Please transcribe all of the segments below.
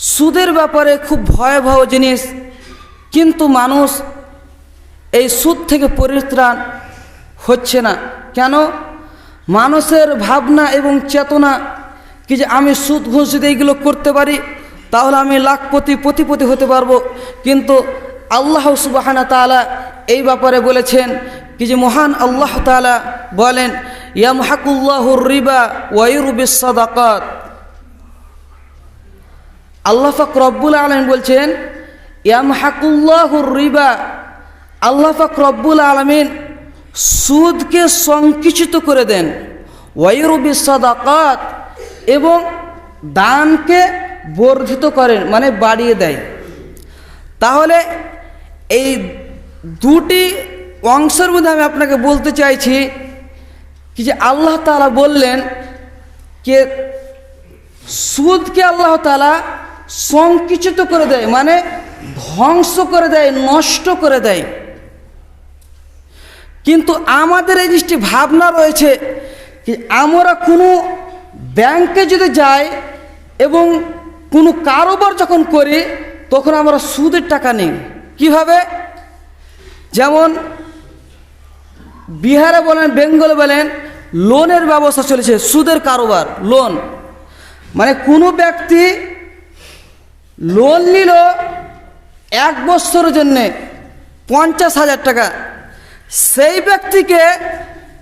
সুদের ব্যাপারে খুব ভয়াবহ জিনিস। কিন্তু মানুষ এই সুদ থেকে পরিত্রাণ হচ্ছে না। কেন? মানুষের ভাবনা এবং চেতনা কি যে আমি সুদ ঘুষ যদি এইগুলো করতে পারি, তাহলে আমি লাখপতি প্রতিপতি হতে পারব। কিন্তু আল্লাহ সুবাহানা তালা এই ব্যাপারে বলেছেন কি যে মহান আল্লাহ তালা বলেন ইয়ামহাকুল্লাহুর রিবা ওয়ুরবিস সাদাকাত। আল্লাহ ফাক রব্বুল আলম বলছেন ইয়ামহাকুল্লাহুর রিবা। আল্লাহ ফাক রব্বুল আলমিন সুদকে সংকুচিত করে দেন। ওয়ুরবি সাদাকাত এবং দানকে বর্ধিত করেন মানে বাড়িয়ে দেয়। তাহলে এই দুটি অংশের মধ্যে আমি আপনাকে বলতে চাইছি কি যে আল্লাহ তালা বললেন কে সুদকে আল্লাহ তালা সংকুচিত করে দেয় মানে ধ্বংস করে দেয়, নষ্ট করে দেয়। কিন্তু আমাদের এই জিনিসটি ভাবনা রয়েছে কি আমরা কোনো ব্যাংকে যদি যাই এবং কোনো কারোবার যখন করি, তখন আমরা সুদের টাকা নিই। কীভাবে? যেমন বিহারে বলেন, বেঙ্গলে বলেন, লোনের ব্যবস্থা চলেছে, সুদের কারোবার, লোন। মানে কোনো ব্যক্তি লোন নিল এক বছরের জন্যে পঞ্চাশ হাজার টাকা। সেই ব্যক্তিকে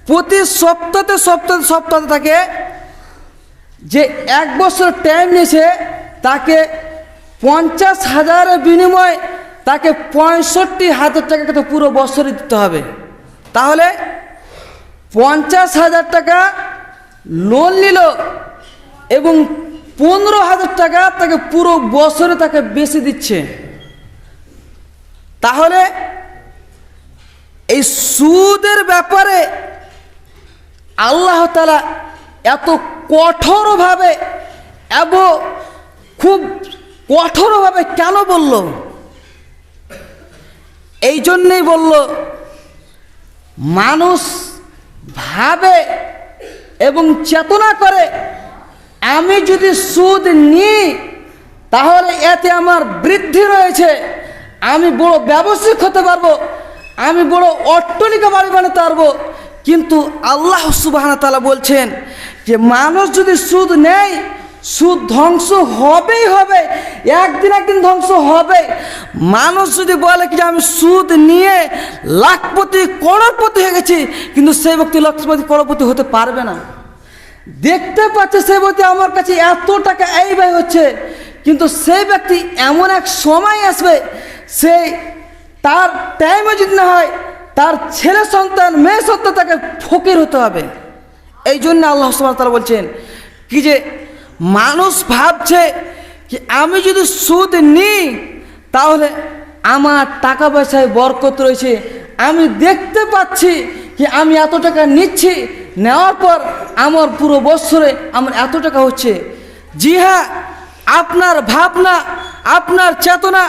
প্রতি সপ্তাহে সপ্তাহে সপ্তাহে তাকে যে এক বছর টাইম নিয়েছে, তাকে পঞ্চাশ হাজারের বিনিময়ে তাকে পঁয়ষট্টি হাজার টাকাকে তো পুরো বছরে দিতে হবে। তাহলে পঞ্চাশ হাজার টাকা লোন নিল এবং পনেরো হাজার টাকা তাকে পুরো বছরে তাকে বেশি দিচ্ছে। তাহলে এই সুদের ব্যাপারে আল্লাহ তালা এত কঠোরভাবে এবং খুব কঠোরভাবে কেন বলল? এই জন্যেই বলল, মানুষ ভাবে এবং চেতনা করে আমি যদি সুদ নিই, তাহলে এতে আমার বৃদ্ধি রয়েছে। আমি বড় ব্যবসায়িক হতে পারব, আমি বড় অট্টলিকা বাড়ি বানাতে পারব। কিন্তু আল্লাহ সুবাহ তালা বলছেন যে, মানুষ যদি সুদ নেয়, সুদ ধ্বংস হবেই হবে, একদিন একদিন ধ্বংস হবে। মানুষ যদি বলে কি আমি সুদ নিয়ে লাখপতি, করোড়পতি হয়ে গেছি, কিন্তু সেই ব্যক্তি লক্ষপতি করোড়পতি হতে পারবে না। দেখতে পাচ্ছে সেই বলতে আমার কাছে এত টাকা, এই ব্যয় হচ্ছে। কিন্তু সেই ব্যক্তি এমন এক সময় আসবে সেই তার টাইমে যদি না হয়, তার ছেলে সন্তান, মেয়ে সন্তান তাকে ফকির হতে হবে। এই জন্য আল্লাহ তালা বলছেন কি যে, মানুষ ভাবছে কি আমি যদি সুদ নিই, তাহলে আমার টাকা পয়সায় বরকত রয়েছে। আমি দেখতে পাচ্ছি কি আমি এত টাকা নিচ্ছি নেওয়ার পর আমার পুরো বৎসরে আমার এত টাকা হচ্ছে। জি হ্যাঁ আপনার ভাবনা, আপনার চেতনা,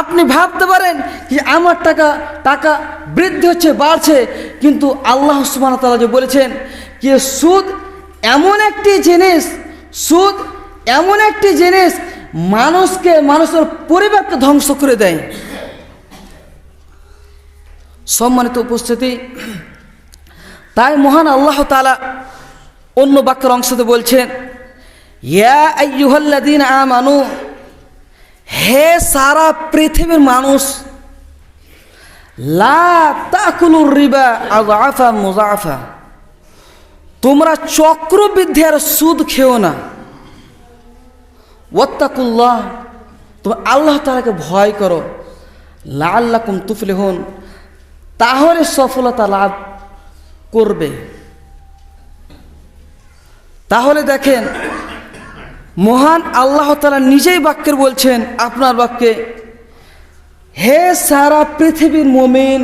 আপনি ভাবতে পারেন যে আমার টাকা টাকা বৃদ্ধি হচ্ছে, বাড়ছে। কিন্তু আল্লাহ সুবাহ তালা যে বলেছেন যে সুদ এমন একটি জিনিস, সুদ এমন একটি জিনিস মানুষকে মানুষের পরিবারকে ধ্বংস করে দেয়। সম্মানিত উপস্থিতি তাই মহান আল্লাহ তালা অন্য বাক্যের অংশতে বলছেন আমানু, হে সারা পৃথিবীর মানুষ, লা রিবা মুজাফা তোমরা চক্রবৃদ্ধি আর সুদ খেও না। ওত্তাকুল্লাহ তুমি আল্লাহ তালাকে ভয় করো। লা আল্লাহ কুম তুফলে হন তাহলে সফলতা লাভ করবে। তাহলে দেখেন, মহান আল্লাহ তালা নিজেই বাক্যের বলছেন, আপনার বাক্যে, হে সারা পৃথিবীর মমিন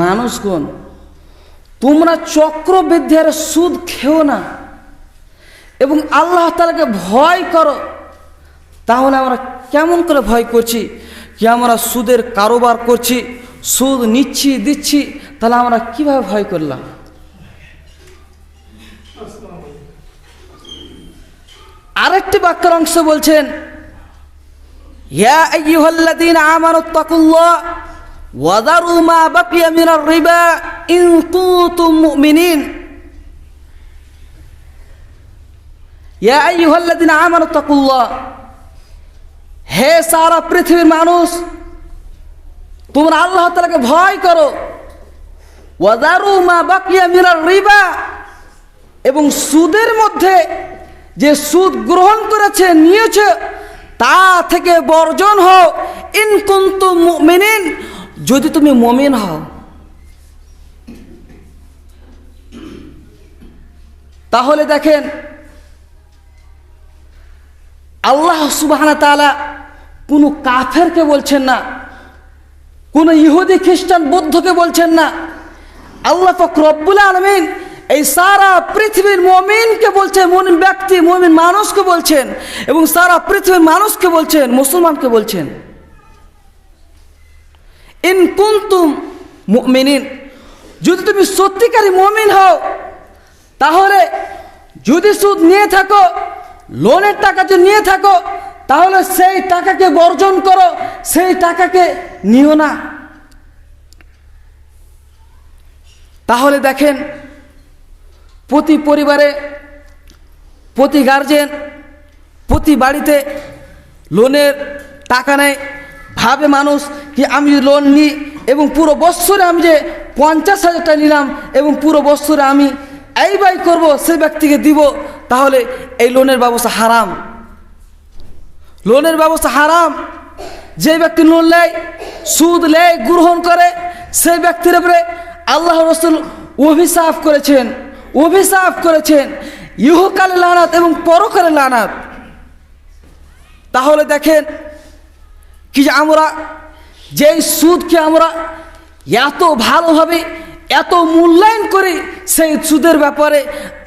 মানুষগণ, তোমরা চক্রবৃদ্ধি আর সুদ খেও না এবং আল্লাহ তালাকে ভয় করো। তাহলে আমরা কেমন করে ভয় করছি? কি আমরা সুদের কারোবার করছি, সুদ নিচ্ছি, দিচ্ছি তাহলে আমরা কীভাবে ভয় করলাম? আরেকটি বাক্যের অংশ বলছেন হে সারা পৃথিবীর মানুষ, তোমরা আল্লাহ তাআলাকে ভয় করো। ওয়া যারু মা বাকিয়া মিনার রিবা। এবং সুদের মধ্যে যে সুদ গ্রহণ করেছে, নিয়েছে, তা থেকে বর্জন হও। ইন কুনতুম মুমিনিন, যদি তুমি মমিন হও। তাহলে দেখেন, আল্লাহ সুবহানা তাআলা কোনো কাফেরকে বলছেন না, কোনো ইহুদি খ্রিস্টান বৌদ্ধকে বলছেন না আল্লাহ পাক রব্বুল আলমিন এই সারা পৃথিবীর মমিনকে বলছেন, মমিন ব্যক্তি, মমিন মানুষকে বলছেন এবং সারা পৃথিবীর মানুষকে বলছেন, মুসলমানকে বলছেন। ইন কুন্তুম মুমিনিন, যদি তুমি সত্যিকারী মমিন হও, তাহলে যদি সুদ নিয়ে থাকো, লোনের টাকা যদি নিয়ে থাকো, তাহলে সেই টাকাকে বর্জন করো, সেই টাকাকে নিও না। তাহলে দেখেন, প্রতি পরিবারে, প্রতি গার্জেন প্রতি বাড়িতে লোনের টাকা নেয়। ভাবে মানুষ কি আমি লোন নিই এবং পুরো বৎসরে আমি যে পঞ্চাশ হাজার টাকা নিলাম এবং পুরো বৎসরে আমি এই বাই করব, সে ব্যক্তিকে দিব, তাহলে এই লোনের ব্যবস্থা হারাম। লোনের ব্যবস্থা হারাম। যে ব্যক্তি লোন নেয়, সুদ নেয়, গ্রহণ করে, সেই ব্যক্তির উপরে আল্লাহ রসুল অভিশাপ করেছেন অভিশাপ করেছেন। ইহকালে লানাত এবং পরকালে লানাত। তাহলে দেখেন কি যে আমরা, যেই সুদকে আমরা এত ভালোভাবে, এত মূল্যায়ন করি, সেই সুদের ব্যাপারে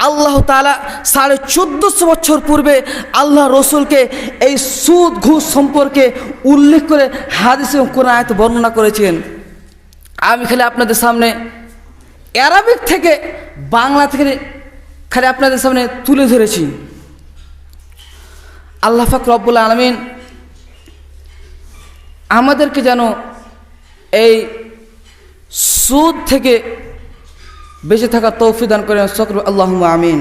আল্লাহ তালা সাড়ে চোদ্দোশো বছর পূর্বে আল্লাহ রসুলকে এই সুদ, ঘুষ সম্পর্কে উল্লেখ করে হাদিস এবং কোরআন আয়তে বর্ণনা করেছেন। আমি খালি আপনাদের সামনে অ্যারাবিক থেকে বাংলা থেকে খালি আপনাদের সামনে তুলে ধরেছি। আল্লাহ ফাক রব্বুল আলমিন আমাদেরকে যেন এই সুদ থেকে বেঁচে থাকা তৌফিদান করেন। সকল আল্লাহ আমিন।